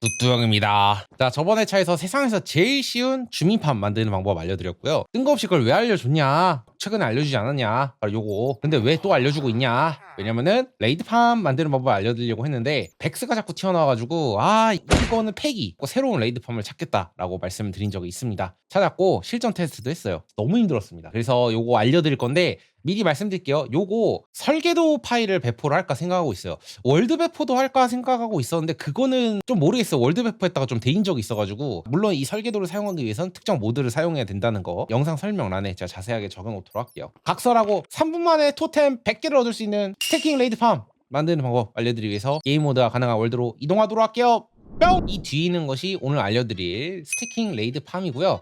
뚜뚜형입니다. 자, 저번에 차에서 세상에서 제일 쉬운 주민판 만드는 방법 알려드렸고요. 뜬금없이 그걸 왜 알려줬냐? 최근에 알려주지 않았냐? 바로 요거. 근데 왜 또 알려주고 있냐? 왜냐면은 레이드팜 만드는 방법을 알려드리려고 했는데 백스가 자꾸 튀어나와가지고 아 이거는 폐기 새로운 레이드팜을 찾겠다라고 말씀을 드린 적이 있습니다. 찾았고 실전 테스트도 했어요. 너무 힘들었습니다. 그래서 요거 알려드릴 건데 미리 말씀드릴게요. 요거 설계도 파일을 배포를 할까 생각하고 있어요. 월드 배포도 할까 생각하고 있었는데 그거는 좀 모르겠어요. 월드 배포했다가 좀 대인 적이 있어가지고 물론 이 설계도를 사용하기 위해선 특정 모드를 사용해야 된다는 거 영상 설명란에 제가 자세하게 적어 놓도록 할게요. 각설하고 3분 만에 토템 100개를 얻을 수 있는 스태킹 레이드 팜 만드는 방법 알려드리기 위해서 게임 모드가 가능한 월드로 이동하도록 할게요. 뿅! 이 뒤에 있는 것이 오늘 알려드릴 스태킹 레이드 팜이고요.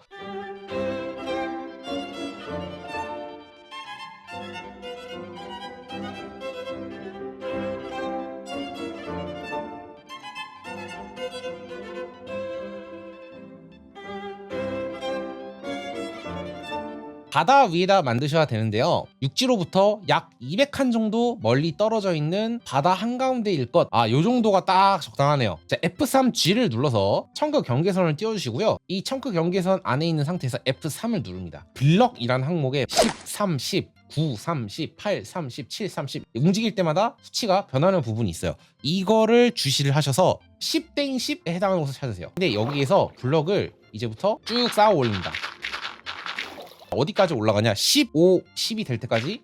바다 위에다 만드셔야 되는데요. 육지로부터 약 200칸 정도 멀리 떨어져 있는 바다 한가운데일 것. 아, 요 정도가 딱 적당하네요. 자, F3G를 눌러서 청크 경계선을 띄워주시고요. 이 청크 경계선 안에 있는 상태에서 F3을 누릅니다. 블럭이라는 항목에 10, 30, 9, 30, 8, 30, 7, 30 움직일 때마다 수치가 변하는 부분이 있어요. 이거를 주시를 하셔서 10땡 10에 해당하는 곳을 찾으세요. 근데 여기에서 블럭을 이제부터 쭉 쌓아 올립니다. 어디까지 올라가냐? 15, 10이 될 때까지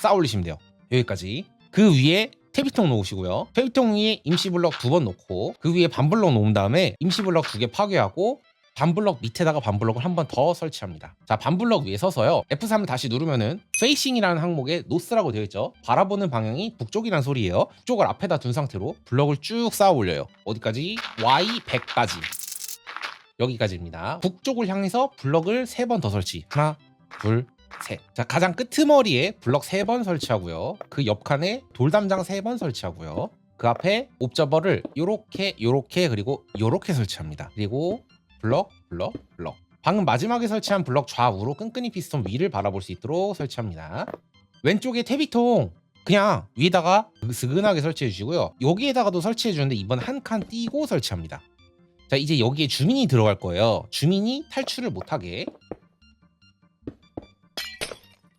쌓아 올리시면 돼요. 여기까지. 그 위에 퇴비통 놓으시고요. 퇴비통 위에 임시블럭 두 번 놓고 그 위에 반블럭 놓은 다음에 임시블럭 두 개 파괴하고 반블럭 밑에다가 반블럭을 한 번 더 설치합니다. 자, 반블럭 위에 서서요. F3을 다시 누르면은 페이싱이라는 항목에 노스라고 되어 있죠. 바라보는 방향이 북쪽이라는 소리예요. 북쪽을 앞에다 둔 상태로 블럭을 쭉 쌓아 올려요. 어디까지? Y100까지. 여기까지입니다. 북쪽을 향해서 블럭을 세번더 설치. 하나, 둘, 셋. 자, 가장 끄트머리에 블럭 세번 설치하고요. 그 옆칸에 돌담장 세번 설치하고요. 그 앞에 옵저버를 요렇게 요렇게 그리고 요렇게 설치합니다. 그리고 블럭, 블럭, 블럭. 방금 마지막에 설치한 블럭 좌우로 끈끈이 피스톤 위를 바라볼 수 있도록 설치합니다. 왼쪽에 퇴비통 그냥 위에다가 스근하게 설치해 주시고요. 여기에다가도 설치해 주는데 이번 한 칸 띄고 설치합니다. 자 이제 여기에 주민이 들어갈 거예요. 주민이 탈출을 못하게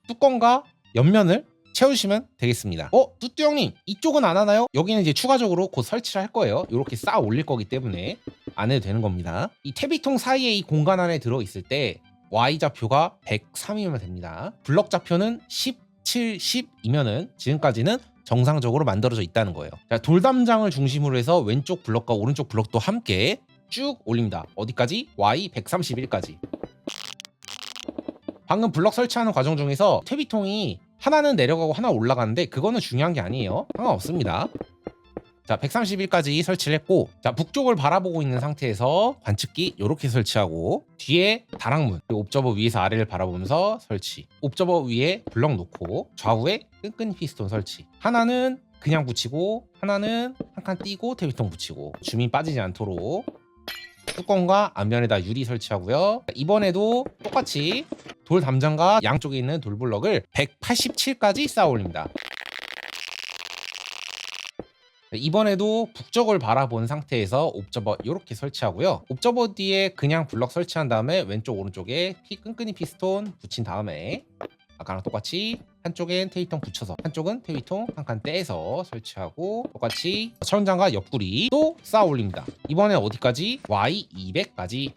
뚜껑과 옆면을 채우시면 되겠습니다. 어? 뚜뚜 형님 이쪽은 안 하나요? 여기는 이제 추가적으로 곧 설치를 할 거예요. 이렇게 쌓아 올릴 거기 때문에 안 해도 되는 겁니다. 이 퇴비통 사이에 이 공간 안에 들어 있을 때 Y 좌표가 103이면 됩니다. 블럭 좌표는 10, 7, 10이면은 지금까지는 정상적으로 만들어져 있다는 거예요. 자, 돌담장을 중심으로 해서 왼쪽 블럭과 오른쪽 블럭도 함께 쭉 올립니다. 어디까지? Y 131까지. 방금 블럭 설치하는 과정 중에서 퇴비통이 하나는 내려가고 하나 올라가는데 그거는 중요한 게 아니에요. 상관없습니다. 자, 131까지 설치를 했고 자, 북쪽을 바라보고 있는 상태에서 관측기 이렇게 설치하고 뒤에 다락문 옵저버 위에서 아래를 바라보면서 설치 옵저버 위에 블럭 놓고 좌우에 끈끈이 피스톤 설치 하나는 그냥 붙이고 하나는 한 칸 띄고 퇴비통 붙이고 주민 빠지지 않도록 뚜껑과 앞면에다 유리 설치하고요. 이번에도 똑같이 돌 담장과 양쪽에 있는 돌블럭을 187까지 쌓아 올립니다. 이번에도 북쪽을 바라본 상태에서 옵저버 이렇게 설치하고요. 옵저버 뒤에 그냥 블럭 설치한 다음에 왼쪽 오른쪽에 피 끈끈이 피스톤 붙인 다음에 아까랑 똑같이 한쪽엔 테이통 붙여서 한쪽은 테이통 한 칸 떼서 설치하고 똑같이 천장과 옆구리 또 쌓아 올립니다. 이번에 어디까지? Y200까지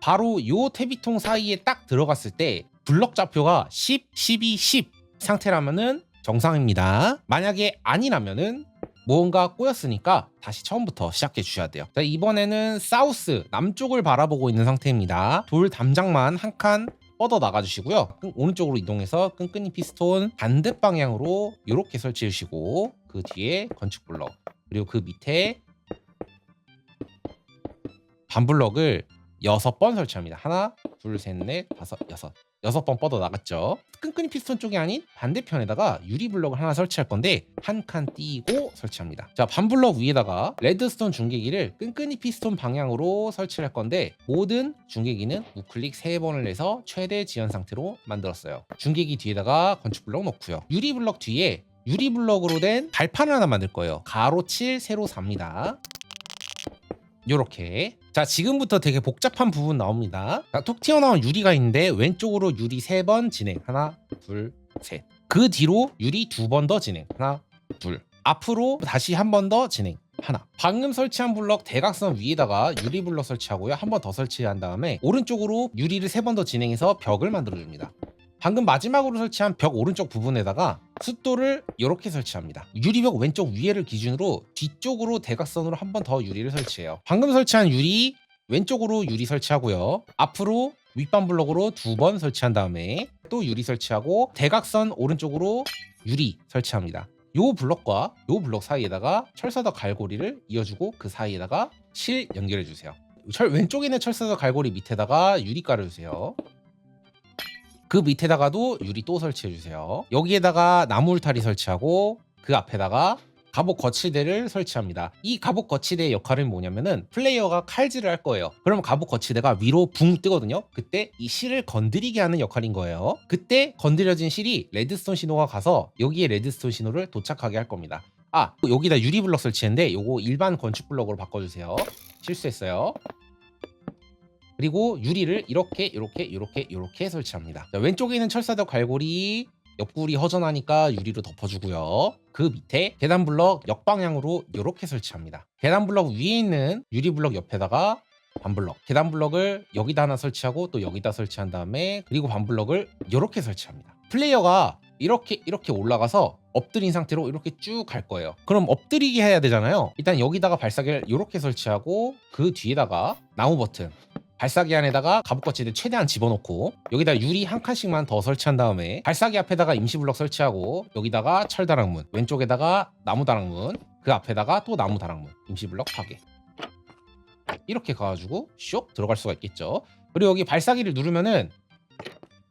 바로 요 퇴비통 사이에 딱 들어갔을 때 블럭 좌표가 10, 12, 10 상태라면은 정상입니다. 만약에 아니라면은 무언가 꼬였으니까 다시 처음부터 시작해 주셔야 돼요. 자, 이번에는 사우스 남쪽을 바라보고 있는 상태입니다. 돌 담장만 한칸 뻗어 나가 주시고요. 오른쪽으로 이동해서 끈끈이 피스톤 반대 방향으로 이렇게 설치해 주시고 그 뒤에 건축 블럭 그리고 그 밑에 반블럭을 여섯 번 설치합니다. 하나, 둘, 셋, 넷, 다섯, 여섯. 여섯 번 뻗어 나갔죠. 끈끈이 피스톤 쪽이 아닌 반대편에다가 유리 블럭을 하나 설치할 건데 한 칸 띄고 설치합니다. 자, 반블럭 위에다가 레드스톤 중계기를 끈끈이 피스톤 방향으로 설치할 건데 모든 중계기는 우클릭 3번을 내서 최대 지연 상태로 만들었어요. 중계기 뒤에다가 건축 블럭 놓고요. 유리 블럭 뒤에 유리 블럭으로 된 발판을 하나 만들 거예요. 가로 7, 세로 4입니다. 요렇게. 자, 지금부터 되게 복잡한 부분 나옵니다. 자, 톡 튀어나온 유리가 있는데 왼쪽으로 유리 3번 진행. 하나, 둘, 셋. 그 뒤로 유리 두번더 진행. 하나, 둘. 앞으로 다시 한 번 더 진행. 하나. 방금 설치한 블럭 대각선 위에다가 유리 블럭 설치하고요. 한 번 더 설치한 다음에 오른쪽으로 유리를 세 번 더 진행해서 벽을 만들어 줍니다. 방금 마지막으로 설치한 벽 오른쪽 부분에다가 숫돌을 이렇게 설치합니다. 유리벽 왼쪽 위에를 기준으로 뒤쪽으로 대각선으로 한 번 더 유리를 설치해요. 방금 설치한 유리 왼쪽으로 유리 설치하고요. 앞으로 윗반 블럭으로 두 번 설치한 다음에 또 유리 설치하고 대각선 오른쪽으로 유리 설치합니다. 요 블럭과 요 블럭 사이에다가 철사덕 갈고리를 이어주고 그 사이에다가 실 연결해 주세요. 철 왼쪽에 있는 철사덕 갈고리 밑에다가 유리 깔아주세요. 그 밑에다가도 유리 또 설치해 주세요. 여기에다가 나무 울타리 설치하고 그 앞에다가 갑옷 거치대를 설치합니다. 이 갑옷 거치대의 역할은 뭐냐면은 플레이어가 칼질을 할 거예요. 그럼 갑옷 거치대가 위로 붕 뜨거든요. 그때 이 실을 건드리게 하는 역할인 거예요. 그때 건드려진 실이 레드스톤 신호가 가서 여기에 레드스톤 신호를 도착하게 할 겁니다. 아 여기다 유리 블럭 설치했는데 요거 일반 건축 블럭으로 바꿔주세요. 실수했어요. 그리고 유리를 이렇게 이렇게 이렇게 이렇게 설치합니다. 자, 왼쪽에 있는 철사덕 갈고리 옆구리 허전하니까 유리로 덮어주고요. 그 밑에 계단 블럭 역방향으로 이렇게 설치합니다. 계단 블럭 위에 있는 유리 블럭 옆에다가 반블럭 계단 블럭을 여기다 하나 설치하고 또 여기다 설치한 다음에 그리고 반블럭을 이렇게 설치합니다. 플레이어가 이렇게 이렇게 올라가서 엎드린 상태로 이렇게 쭉 갈 거예요. 그럼 엎드리게 해야 되잖아요. 일단 여기다가 발사기를 이렇게 설치하고 그 뒤에다가 나무 버튼 발사기 안에다가 갑옷거치대 최대한 집어넣고 여기다 유리 한 칸씩만 더 설치한 다음에 발사기 앞에다가 임시 블럭 설치하고 여기다가 철 다락문 왼쪽에다가 나무 다락문 그 앞에다가 또 나무 다락문 임시 블럭 파괴. 이렇게 가가지고 쇽 들어갈 수가 있겠죠. 그리고 여기 발사기를 누르면은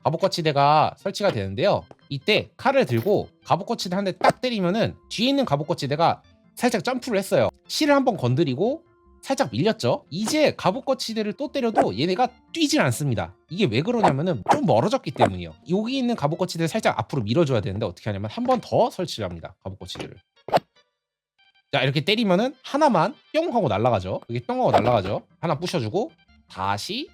갑옷거치대가 설치가 되는데요. 이때 칼을 들고 갑옷거치대 한 대 딱 때리면은 뒤에 있는 갑옷거치대가 살짝 점프를 했어요. 실을 한번 건드리고 살짝 밀렸죠. 이제 갑옷거치대를 또 때려도 얘네가 뛰질 않습니다. 이게 왜 그러냐면은 좀 멀어졌기 때문이에요. 여기 있는 갑옷거치대를 살짝 앞으로 밀어줘야 되는데 어떻게 하냐면 한 번 더 설치를 합니다. 갑옷거치대를. 자 이렇게 때리면은 하나만 뿅 하고 날아가죠. 이게 뿅 하고 날아가죠. 하나 부셔주고 다시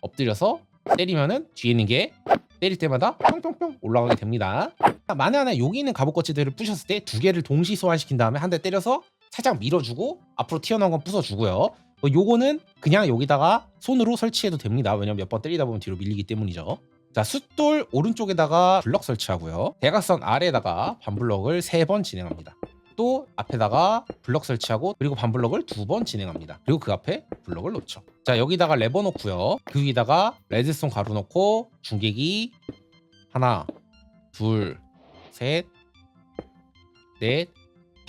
엎드려서 때리면은 뒤에 있는 게 때릴 때마다 뿅뿅뿅 올라가게 됩니다. 만에 하나 여기 있는 갑옷거치대를 부셨을 때 두 개를 동시 소환시킨 다음에 한 대 때려서 살짝 밀어주고 앞으로 튀어나온 건 부숴주고요. 어, 요거는 그냥 여기다가 손으로 설치해도 됩니다. 왜냐면 몇 번 때리다 보면 뒤로 밀리기 때문이죠. 자, 숫돌 오른쪽에다가 블럭 설치하고요. 대각선 아래에다가 반블럭을 세번 진행합니다. 또 앞에다가 블럭 설치하고 그리고 반블럭을 두 번 진행합니다. 그리고 그 앞에 블럭을 놓죠. 자, 여기다가 레버 놓고요. 그 위에다가 레드스톤 가루 놓고 중계기 하나, 둘, 셋, 넷,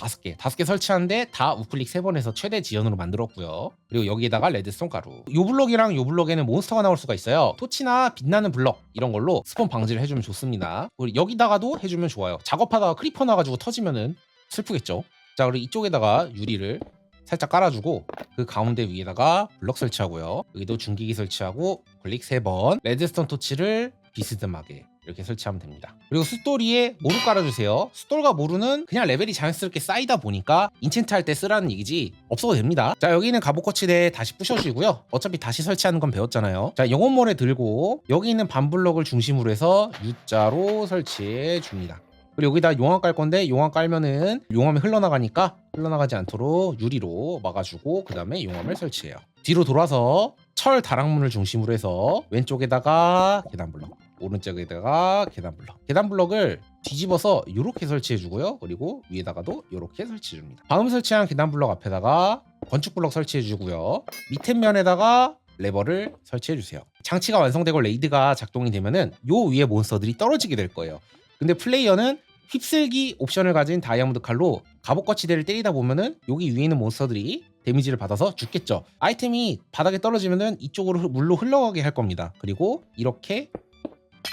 다섯 개, 다섯 개 설치하는데 다 우클릭 세 번 해서 최대 지연으로 만들었고요. 그리고 여기에다가 레드스톤 가루. 요 블럭이랑 요 블럭에는 몬스터가 나올 수가 있어요. 토치나 빛나는 블럭 이런 걸로 스폰 방지를 해주면 좋습니다. 그리고 여기다가도 해주면 좋아요. 작업하다가 크리퍼 나가지고 터지면은 슬프겠죠. 자 그리고 이쪽에다가 유리를 살짝 깔아주고 그 가운데 위에다가 블럭 설치하고요. 여기도 중기기 설치하고 클릭 세 번. 레드스톤 토치를 비스듬하게 이렇게 설치하면 됩니다. 그리고 숫돌이에 모루 깔아주세요. 숫돌과 모루는 그냥 레벨이 자연스럽게 쌓이다 보니까 인챈트 할 때 쓰라는 얘기지 없어도 됩니다. 자 여기는 갑옷거치대 다시 부셔주고요. 어차피 다시 설치하는 건 배웠잖아요. 자 영혼모래 들고 여기 있는 반블럭을 중심으로 해서 U자로 설치해 줍니다. 그리고 여기다 용암 깔 건데 용암 깔면은 용암이 흘러나가니까 흘러나가지 않도록 유리로 막아주고 그 다음에 용암을 설치해요. 뒤로 돌아서 철 다락문을 중심으로 해서 왼쪽에다가 계단 블럭 오른쪽에다가 계단 블럭. 계단 블럭을 뒤집어서 이렇게 설치해 주고요. 그리고 위에다가도 이렇게 설치해 줍니다. 방음 설치한 계단 블럭 앞에다가 건축 블럭 설치해 주고요. 밑에 면에다가 레버를 설치해 주세요. 장치가 완성되고 레이드가 작동이 되면은 요 위에 몬스터들이 떨어지게 될 거예요. 근데 플레이어는 휩쓸기 옵션을 가진 다이아몬드 칼로 갑옷거치대를 때리다 보면은 여기 위에 있는 몬스터들이 데미지를 받아서 죽겠죠. 아이템이 바닥에 떨어지면은 이쪽으로 흐- 물로 흘러가게 할 겁니다. 그리고 이렇게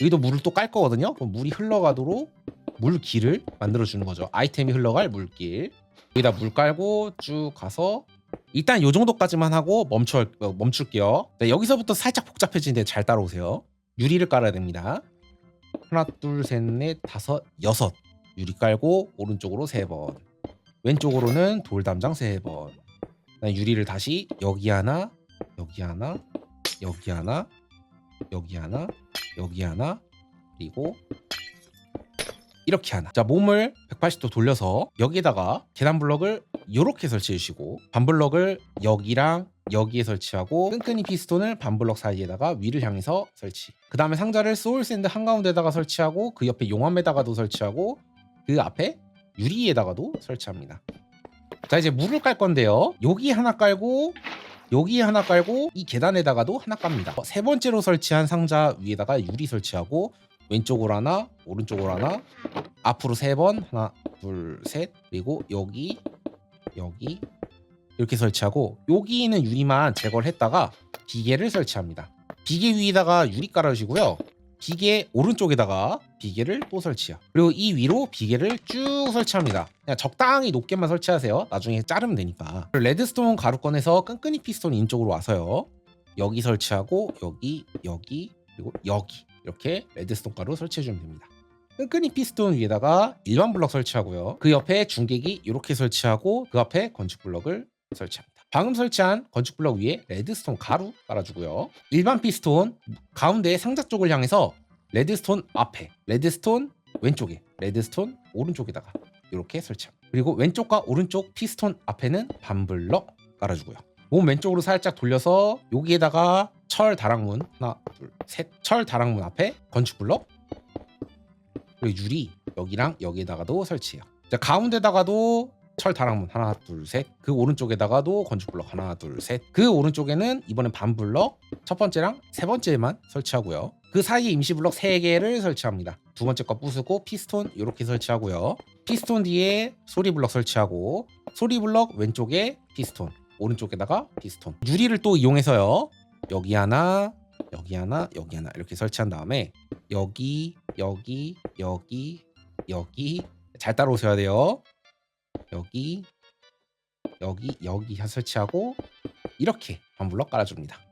여기도 물을 또 깔 거거든요. 그럼 물이 흘러가도록 물길을 만들어 주는 거죠. 아이템이 흘러갈 물길. 여기다 물 깔고 쭉 가서 일단 요 정도까지만 하고 멈춰 어, 멈출게요. 네, 여기서부터 살짝 복잡해지는데 잘 따라오세요. 유리를 깔아야 됩니다. 하나, 둘, 셋, 넷, 다섯, 여섯. 유리 깔고 오른쪽으로 세 번. 왼쪽으로는 돌 담장 세 번. 유리를 다시 여기 하나, 여기 하나, 여기 하나, 여기 하나, 여기 하나, 그리고 이렇게 하나. 자, 몸을 180도 돌려서 여기에다가 계단 블럭을 이렇게 설치해 주시고 반 블럭을 여기랑 여기에 설치하고 끈끈이 피스톤을 반 블럭 사이에다가 위를 향해서 설치. 그 다음에 상자를 소울 샌드 한가운데다가 설치하고 그 옆에 용암에다가도 설치하고 그 앞에 유리에다가도 설치합니다. 자 이제 물을 깔 건데요. 여기 하나 깔고 여기 하나 깔고 이 계단에다가도 하나 깝니다. 세 번째로 설치한 상자 위에다가 유리 설치하고 왼쪽으로 하나, 오른쪽으로 하나, 앞으로 세 번, 하나, 둘, 셋, 그리고 여기, 여기 이렇게 설치하고 여기 있는 유리만 제거를 했다가 비계를 설치합니다. 비계 위에다가 유리 깔아주시고요. 비계 오른쪽에다가 비계를 또 설치해요. 그리고 이 위로 비계를 쭉 설치합니다. 그냥 적당히 높게만 설치하세요. 나중에 자르면 되니까. 레드스톤 가루 꺼내서 끈끈이 피스톤 인쪽으로 와서요. 여기 설치하고 여기, 여기, 그리고 여기 이렇게 레드스톤 가루 설치해주면 됩니다. 끈끈이 피스톤 위에다가 일반 블럭 설치하고요. 그 옆에 중계기 이렇게 설치하고 그 앞에 건축 블럭을 설치합니다. 방금 설치한 건축 블럭 위에 레드스톤 가루 깔아주고요. 일반 피스톤 가운데 상자 쪽을 향해서 레드스톤 앞에, 레드스톤 왼쪽에, 레드스톤 오른쪽에다가 이렇게 설치합니다. 그리고 왼쪽과 오른쪽 피스톤 앞에는 반블럭 깔아주고요. 몸 왼쪽으로 살짝 돌려서 여기에다가 철 다락문 하나, 둘, 셋, 철 다락문 앞에 건축 블럭 그리고 유리 여기랑 여기에다가도 설치해요. 자 가운데다가도 철 다락문 하나 둘 셋 그 오른쪽에다가도 건축 블럭 하나 둘 셋 그 오른쪽에는 이번엔 반 블럭 첫 번째랑 세 번째만 설치하고요 그 사이에 임시 블럭 세 개를 설치합니다. 두 번째 거 부수고 피스톤 이렇게 설치하고요. 피스톤 뒤에 소리 블럭 설치하고 소리 블럭 왼쪽에 피스톤 오른쪽에다가 피스톤. 유리를 또 이용해서요. 여기 하나 여기 하나 여기 하나 이렇게 설치한 다음에 여기 여기 여기 여기 잘 따라오셔야 돼요. 여기 여기 여기 설치하고 이렇게 반블럭 깔아줍니다.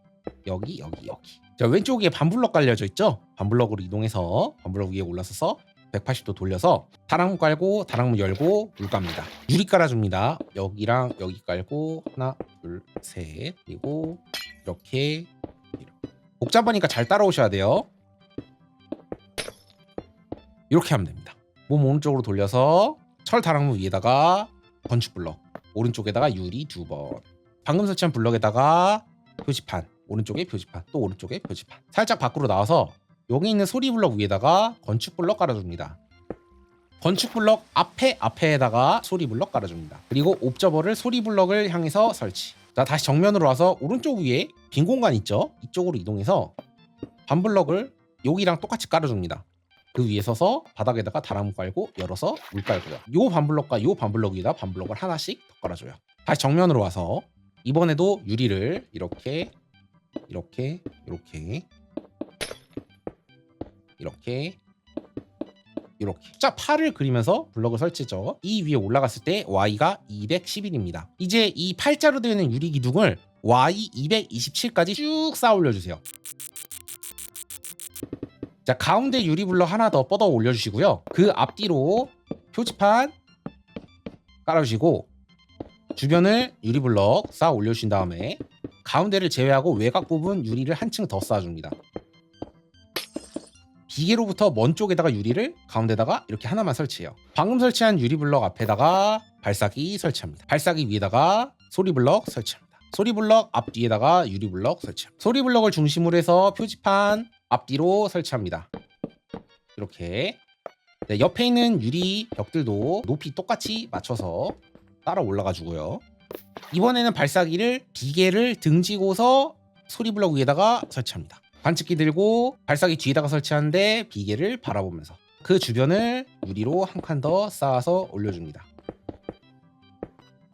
여기 여기 여기. 자 왼쪽에 반블럭 깔려져 있죠? 반블럭으로 이동해서 반블럭 위에 올라서서 180도 돌려서 다락문 깔고 다락문 열고 물 깝니다. 유리 깔아줍니다. 여기랑 여기 깔고 하나 둘셋 그리고 이렇게. 복잡하니까 잘 따라오셔야 돼요. 이렇게 하면 됩니다. 몸 오른쪽으로 돌려서 철 다락문 위에다가 건축 블럭 오른쪽에다가 유리 두번 방금 설치한 블럭에다가 표지판 오른쪽에 표지판 또 오른쪽에 표지판. 살짝 밖으로 나와서 여기 있는 소리 블럭 위에다가 건축 블럭 깔아줍니다. 건축 블럭 앞에 앞에다가 소리 블럭 깔아줍니다. 그리고 옵저버를 소리 블럭을 향해서 설치. 자 다시 정면으로 와서 오른쪽 위에 빈 공간 있죠? 이쪽으로 이동해서 반 블럭을 여기랑 똑같이 깔아줍니다. 그 위에 서서 바닥에다가 다람문 깔고 열어서 물 깔고요. 요 반블럭과 요 반블럭 위에다 반블럭을 하나씩 더 깔아줘요. 다시 정면으로 와서 이번에도 유리를 이렇게 이렇게 이렇게 이렇게 이렇게 자 8을 그리면서 블럭을 설치죠. 이 위에 올라갔을 때 Y가 211입니다. 이제 이 팔자로 되어 있는 유리 기둥을 Y 227까지 쭉 쌓아 올려주세요. 자 가운데 유리 블럭 하나 더 뻗어 올려주시고요. 그 앞뒤로 표지판 깔아주시고 주변을 유리 블럭 쌓아 올려주신 다음에 가운데를 제외하고 외곽 부분 유리를 한층 더 쌓아줍니다. 비계로부터 먼 쪽에다가 유리를 가운데다가 이렇게 하나만 설치해요. 방금 설치한 유리 블럭 앞에다가 발사기 설치합니다. 발사기 위에다가 소리 블럭 설치합니다. 소리 블럭 앞뒤에다가 유리 블럭 설치합니다. 소리 블럭을 중심으로 해서 표지판 앞뒤로 설치합니다. 이렇게 네, 옆에 있는 유리 벽들도 높이 똑같이 맞춰서 따라 올라가 주고요. 이번에는 발사기를 비계를 등지고서 소리블럭 위에다가 설치합니다. 반칙기 들고 발사기 뒤에다가 설치하는데 비계를 바라보면서 그 주변을 유리로 한 칸 더 쌓아서 올려줍니다.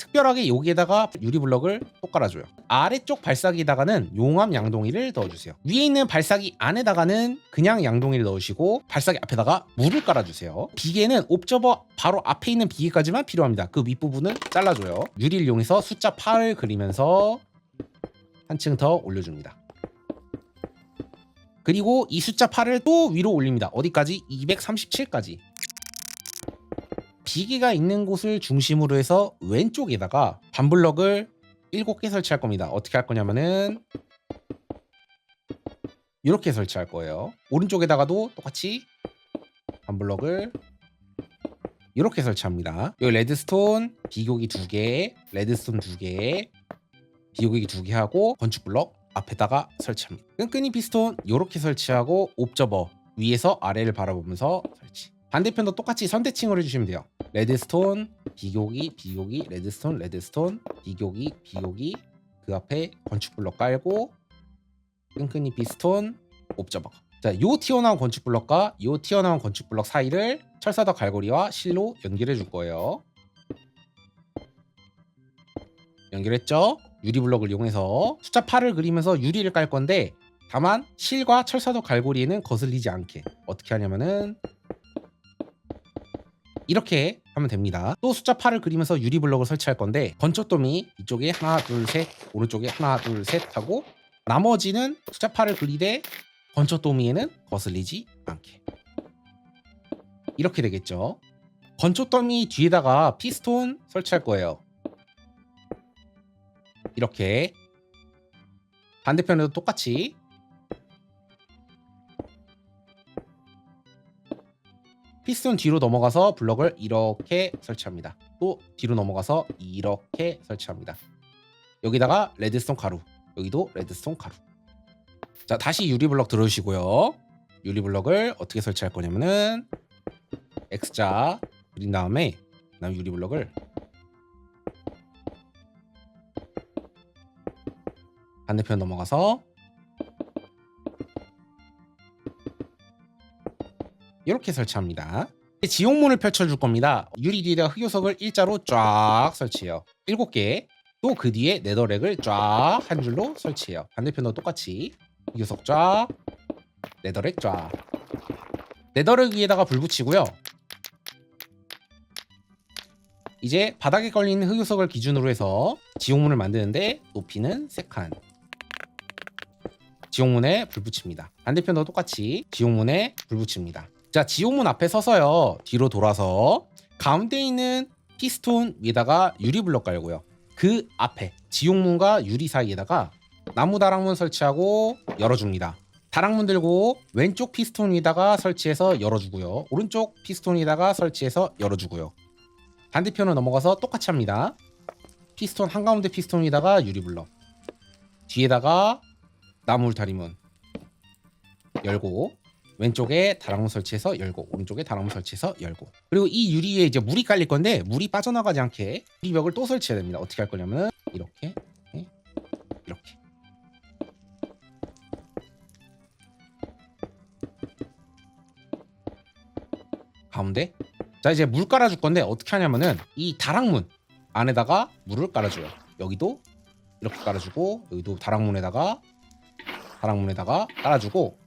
특별하게 여기에다가 유리블럭을 또 깔아줘요. 아래쪽 발사기에다가는 용암 양동이를 넣어주세요. 위에 있는 발사기 안에다가는 그냥 양동이를 넣으시고 발사기 앞에다가 물을 깔아주세요. 비계는 옵저버 바로 앞에 있는 비계까지만 필요합니다. 그 윗부분은 잘라줘요. 유리를 이용해서 숫자 8을 그리면서 한층 더 올려줍니다. 그리고 이 숫자 8을 또 위로 올립니다. 어디까지? 237까지. 비계가 있는 곳을 중심으로 해서 왼쪽에다가 반블럭을 7개 설치할 겁니다. 어떻게 할 거냐면은 이렇게 설치할 거예요. 오른쪽에다가도 똑같이 반블럭을 이렇게 설치합니다. 여기 레드스톤 비교기 두 개, 레드스톤 두 개, 비교기 두 개 하고 건축 블럭 앞에다가 설치합니다. 끈끈이 피스톤 이렇게 설치하고 옵저버 위에서 아래를 바라보면서 설치. 반대편도 똑같이 선대칭을 해주시면 돼요. 레드스톤, 비교기, 비교기, 레드스톤, 레드스톤, 비교기, 비교기 그 앞에 건축 블럭 깔고 끈끈이 피스톤, 옵저버. 자, 요 튀어나온 건축 블럭과 요 튀어나온 건축 블럭 사이를 철사덕 갈고리와 실로 연결해 줄 거예요. 연결했죠? 유리 블럭을 이용해서 숫자 8을 그리면서 유리를 깔 건데 다만 실과 철사덕 갈고리에는 거슬리지 않게 어떻게 하냐면은 이렇게 하면 됩니다. 또 숫자 8을 그리면서 유리 블럭을 설치할 건데 건초돔이 이쪽에 하나 둘 셋 오른쪽에 하나 둘 셋 하고 나머지는 숫자 8을 그리되 건초더미에는 거슬리지 않게 이렇게 되겠죠. 건초더미 뒤에다가 피스톤 설치할 거예요. 이렇게 반대편에도 똑같이 피스톤 뒤로 넘어가서 블럭을 이렇게 설치합니다. 또 뒤로 넘어가서 이렇게 설치합니다. 여기다가 레드스톤 가루, 여기도 레드스톤 가루. 자 다시 유리 블럭 들어주시고요. 유리 블럭을 어떻게 설치할 거냐면은 X자 그린 다음에 그다음 유리 블럭을 반대편 넘어가서 이렇게 설치합니다. 지옥문을 펼쳐줄 겁니다. 유리 뒤에다 흑요석을 일자로 쫙 설치해요. 7개. 또 그 뒤에 네더렉을 쫙 한 줄로 설치해요. 반대편도 똑같이 흑요석 쫙, 네더렉 쫙. 네더렉 위에다가 불 붙이고요. 이제 바닥에 걸린 흑요석을 기준으로 해서 지옥문을 만드는데 높이는 3칸. 지옥문에 불 붙입니다. 반대편도 똑같이 지옥문에 불 붙입니다. 자, 지옥문 앞에 서서요. 뒤로 돌아서 가운데 있는 피스톤 위에다가 유리 블럭 깔고요. 그 앞에 지옥문과 유리 사이에다가 나무 다락문 설치하고 열어줍니다. 다락문 들고 왼쪽 피스톤 위에다가 설치해서 열어주고요. 오른쪽 피스톤 위에다가 설치해서 열어주고요. 반대편으로 넘어가서 똑같이 합니다. 피스톤 한가운데 피스톤 위에다가 유리 블럭 뒤에다가 나무 울타리문 열고 왼쪽에 다락문 설치해서 열고 오른쪽에 다락문 설치해서 열고 그리고 이 유리 위에 이제 물이 깔릴 건데 물이 빠져나가지 않게 유리벽을 또 설치해야 됩니다. 어떻게 할 거냐면 이렇게 네, 이렇게 가운데 자 이제 물 깔아줄 건데 어떻게 하냐면은 이 다락문 안에다가 물을 깔아줘요. 여기도 이렇게 깔아주고 여기도 다락문에다가 다락문에다가 깔아주고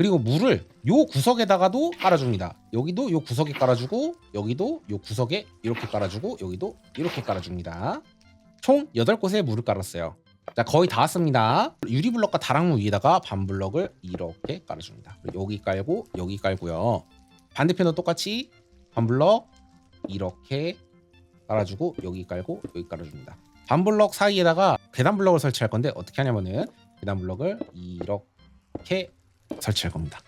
그리고 물을 요 구석에다가도 깔아줍니다. 여기도 요 구석에 깔아주고 여기도 요 구석에 이렇게 깔아주고 여기도 이렇게 깔아줍니다. 총 8곳에 물을 깔았어요. 자 거의 다 왔습니다. 유리블럭과 다락문 위에다가 반블럭을 이렇게 깔아줍니다. 여기 깔고 여기 깔고요. 반대편도 똑같이 반블럭 이렇게 깔아주고 여기 깔고 여기 깔아줍니다. 반블럭 사이에다가 계단 블럭을 설치할 건데 어떻게 하냐면은 계단 블럭을 이렇게 설치할 겁니다.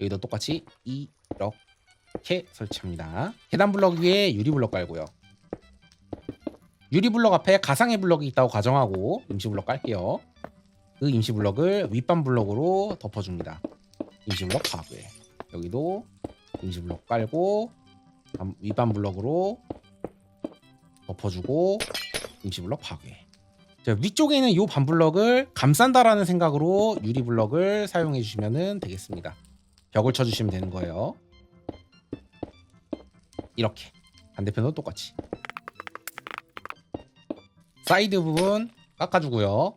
여기도 똑같이 이렇게 설치합니다. 계단 블럭 위에 유리 블럭 깔고요. 유리 블럭 앞에 가상의 블럭이 있다고 가정하고 임시 블럭 깔게요. 그 임시 블럭을 윗반 블럭으로 덮어줍니다. 임시 블럭 파괴. 여기도 임시 블럭 깔고 반- 윗반 블럭으로 덮어주고 임시 블럭 파괴. 자, 위쪽에 있는 이 반블럭을 감싼다라는 생각으로 유리 블럭을 사용해 주시면 되겠습니다. 벽을 쳐주시면 되는 거예요. 이렇게 반대편도 똑같이 사이드 부분 깎아주고요.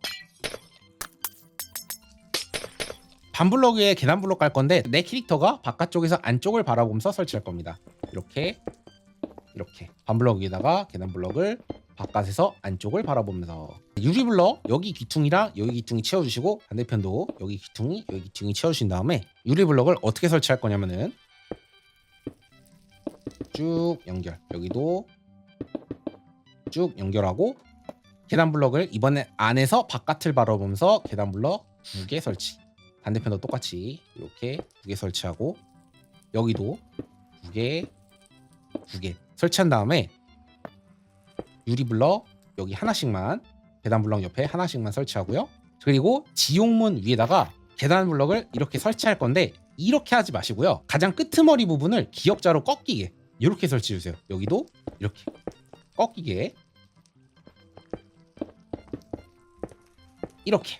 반블럭 위에 계단 블럭 깔 건데 내 캐릭터가 바깥쪽에서 안쪽을 바라보면서 설치할 겁니다. 이렇게 이렇게 반블럭 위에다가 계단 블럭을 바깥에서 안쪽을 바라보면서 유리 블럭 여기 귀퉁이랑 여기 귀퉁이 채워주시고 반대편도 여기 귀퉁이 여기 귀퉁이 채워주신 다음에 유리 블럭을 어떻게 설치할 거냐면은 쭉 연결. 여기도 쭉 연결하고 계단 블럭을 이번에 안에서 바깥을 바라보면서 계단 블럭 두 개 설치. 반대편도 똑같이 이렇게 두 개 설치하고 여기도 두 개 두 개 설치한 다음에 유리 블럭 여기 하나씩만 계단 블럭 옆에 하나씩만 설치하고요 그리고 지옥문 위에다가 계단 블럭을 이렇게 설치할 건데 이렇게 하지 마시고요 가장 끄트머리 부분을 기역자로 꺾이게 이렇게 설치해 주세요 여기도 이렇게 꺾이게 이렇게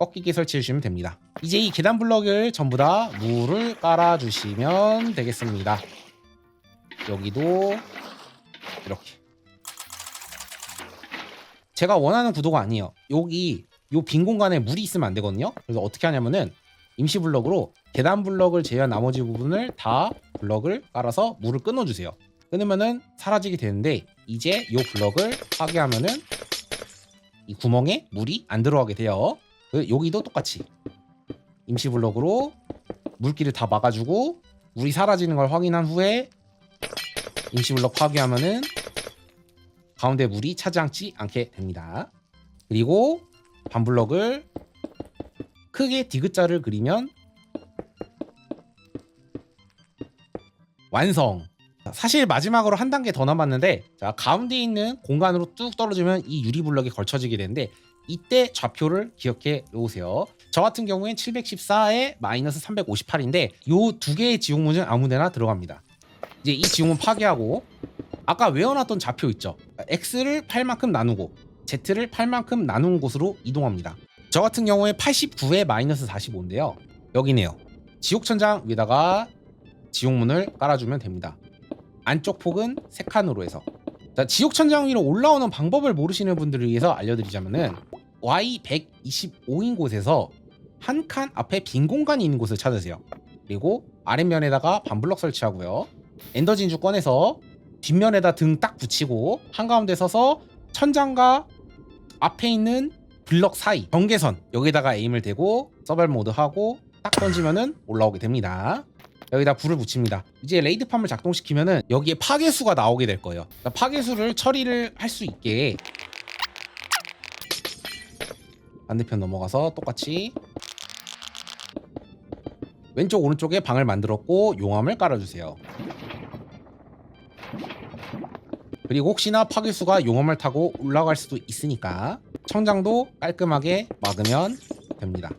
꺾이게 설치해 주시면 됩니다. 이제 이 계단 블럭을 전부 다 물을 깔아 주시면 되겠습니다. 여기도 이렇게 제가 원하는 구도가 아니에요. 여기 요 빈 공간에 물이 있으면 안 되거든요. 그래서 어떻게 하냐면은 임시 블럭으로 계단 블럭을 제외한 나머지 부분을 다 블럭을 깔아서 물을 끊어 주세요. 끊으면은 사라지게 되는데 이제 요 블럭을 파괴하면은 이 구멍에 물이 안 들어가게 돼요. 그 여기도 똑같이 임시 블럭으로 물기를 다 막아주고 물이 사라지는 걸 확인한 후에 임시 블럭 파괴하면은 가운데 물이 차지하지 않게 됩니다. 그리고 반 블럭을 크게 디귿자를 그리면 완성. 사실 마지막으로 한 단계 더 남았는데 자 가운데 있는 공간으로 뚝 떨어지면 이 유리 블럭이 걸쳐지게 되는데 이때 좌표를 기억해 놓으세요. 저 같은 경우엔 714에 마이너스 358인데 요 두 개의 지옥문은 아무데나 들어갑니다. 이제 이 지옥문 파괴하고 아까 외워놨던 좌표 있죠. x를 8만큼 나누고 z를 8만큼 나눈 곳으로 이동합니다. 저 같은 경우에 89에 마이너스 45인데요. 여기네요. 지옥천장 위에다가 지옥문을 깔아주면 됩니다. 안쪽 폭은 3칸으로 해서 자, 지옥천장 위로 올라오는 방법을 모르시는 분들을 위해서 알려드리자면은 Y125인 곳에서 한 칸 앞에 빈 공간이 있는 곳을 찾으세요. 그리고 아랫면에다가 반블럭 설치하고요. 엔더 진주 꺼내서 뒷면에다 등 딱 붙이고 한가운데 서서 천장과 앞에 있는 블럭 사이 경계선 여기다가 에임을 대고 서발 모드 하고 딱 던지면은 올라오게 됩니다. 여기다 불을 붙입니다. 이제 레이드팜을 작동시키면은 여기에 파괴수가 나오게 될 거예요. 그러니까 파괴수를 처리를 할 수 있게 반대편 넘어가서 똑같이 왼쪽 오른쪽에 방을 만들었고 용암을 깔아주세요. 그리고 혹시나 파괴수가 용암을 타고 올라갈 수도 있으니까 청장도 깔끔하게 막으면 됩니다.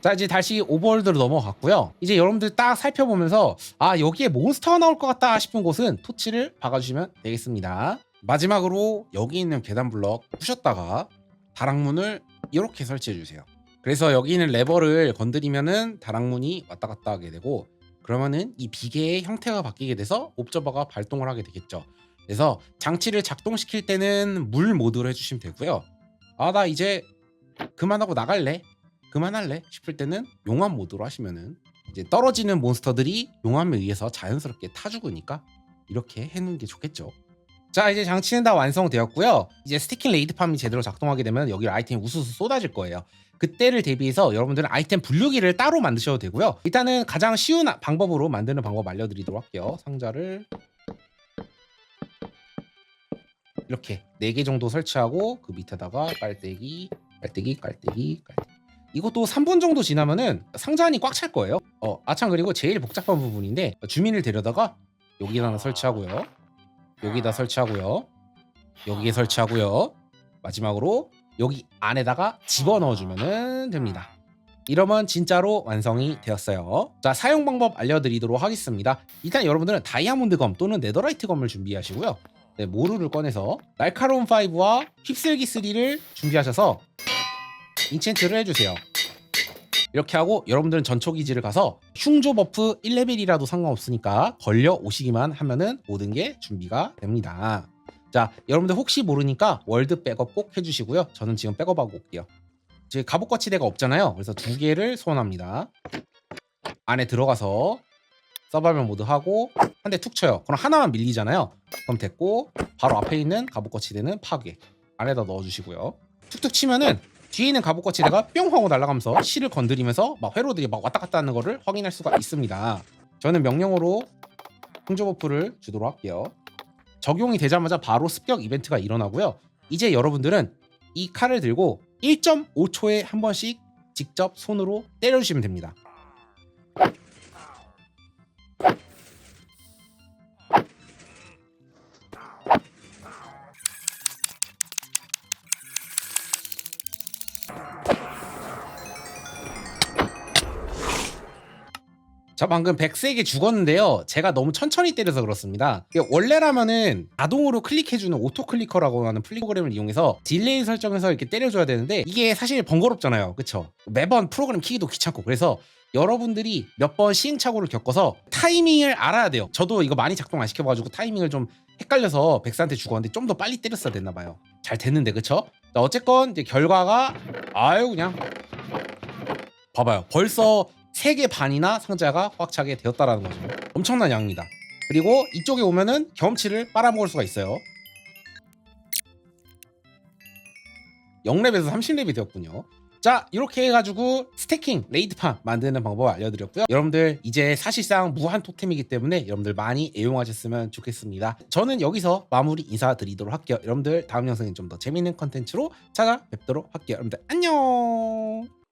자 이제 다시 오버월드로 넘어갔고요. 이제 여러분들 딱 살펴보면서 아 여기에 몬스터가 나올 것 같다 싶은 곳은 토치를 박아주시면 되겠습니다. 마지막으로 여기 있는 계단 블럭 부셨다가 다락문을 이렇게 설치해 주세요. 그래서 여기 있는 레버를 건드리면은 다락문이 왔다 갔다 하게 되고 그러면은 이 비계의 형태가 바뀌게 돼서 옵저버가 발동을 하게 되겠죠. 그래서 장치를 작동시킬 때는 물 모드로 해주시면 되고요. 아 나 이제 그만하고 나갈래 그만할래 싶을 때는 용암 모드로 하시면은 이제 떨어지는 몬스터들이 용암에 의해서 자연스럽게 타 죽으니까 이렇게 해놓은 게 좋겠죠. 자 이제 장치는 다 완성되었고요. 이제 스티킹 레이드팜이 제대로 작동하게 되면 여기 아이템이 우수수 쏟아질 거예요. 그때를 대비해서 여러분들은 아이템 분류기를 따로 만드셔도 되고요. 일단은 가장 쉬운 아- 방법으로 만드는 방법 알려드리도록 할게요. 상자를 이렇게 4개 정도 설치하고 그 밑에다가 깔때기, 깔때기, 깔때기, 깔때기. 이것도 3분 정도 지나면은 상자 안이 꽉 찰 거예요. 어, 아참 그리고 제일 복잡한 부분인데 주민을 데려다가 여기다 하나 설치하고요. 여기다 설치하고요. 여기에 설치하고요. 마지막으로 여기 안에다가 집어넣어 주면은 됩니다. 이러면 진짜로 완성이 되었어요. 자, 사용 방법 알려드리도록 하겠습니다. 일단 여러분들은 다이아몬드 검 또는 네더라이트 검을 준비하시고요. 네, 모루를 꺼내서 날카로운 5와 휩쓸기 3를 준비하셔서 인챈트를 해주세요. 이렇게 하고 여러분들은 전초기지를 가서 흉조 버프 1레벨이라도 상관없으니까 걸려 오시기만 하면은 모든 게 준비가 됩니다. 자, 여러분들 혹시 모르니까 월드 백업 꼭 해주시고요. 저는 지금 백업하고 올게요. 지금 갑옷 거치대가 없잖아요. 그래서 두 개를 소환합니다. 안에 들어가서 서바이벌 모드 하고 한 대 툭 쳐요. 그럼 하나만 밀리잖아요. 그럼 됐고 바로 앞에 있는 갑옷 거치대는 파괴 안에다 넣어주시고요. 툭툭 치면은 뒤에 있는 갑옷 거치대가 뿅 하고 날아가면서 실을 건드리면서 막 회로들이 막 왔다 갔다 하는 거를 확인할 수가 있습니다. 저는 명령어로 흥조 버프를 주도록 할게요. 적용이 되자마자 바로 습격 이벤트가 일어나고요. 이제 여러분들은 이 칼을 들고 1.5초에 한 번씩 직접 손으로 때려주시면 됩니다. 저 방금 100세게 죽었는데요. 제가 너무 천천히 때려서 그렇습니다. 원래라면은 자동으로 클릭해주는 오토 클리커라고 하는 프로그램을 이용해서 딜레이 설정해서 이렇게 때려줘야 되는데 이게 사실 번거롭잖아요. 그쵸? 매번 프로그램 키기도 귀찮고 그래서 여러분들이 몇 번 시행착오를 겪어서 타이밍을 알아야 돼요. 저도 이거 많이 작동 안 시켜가지고 타이밍을 좀 헷갈려서 백사한테 죽었는데 좀 더 빨리 때렸어야 됐나 봐요. 잘 됐는데 그쵸? 자, 어쨌건 이제 결과가 아유 그냥 봐봐요. 벌써 3개 반이나 상자가 꽉 차게 되었다라는 거죠. 엄청난 양입니다. 그리고 이쪽에 오면은 경험치를 빨아먹을 수가 있어요. 0렙에서 30렙이 되었군요. 자 이렇게 해가지고 스태킹 레이드판 만드는 방법 알려드렸고요. 여러분들 이제 사실상 무한 토템이기 때문에 여러분들 많이 애용하셨으면 좋겠습니다. 저는 여기서 마무리 인사드리도록 할게요. 여러분들 다음 영상에 좀 더 재밌는 컨텐츠로 찾아뵙도록 할게요. 여러분들 안녕.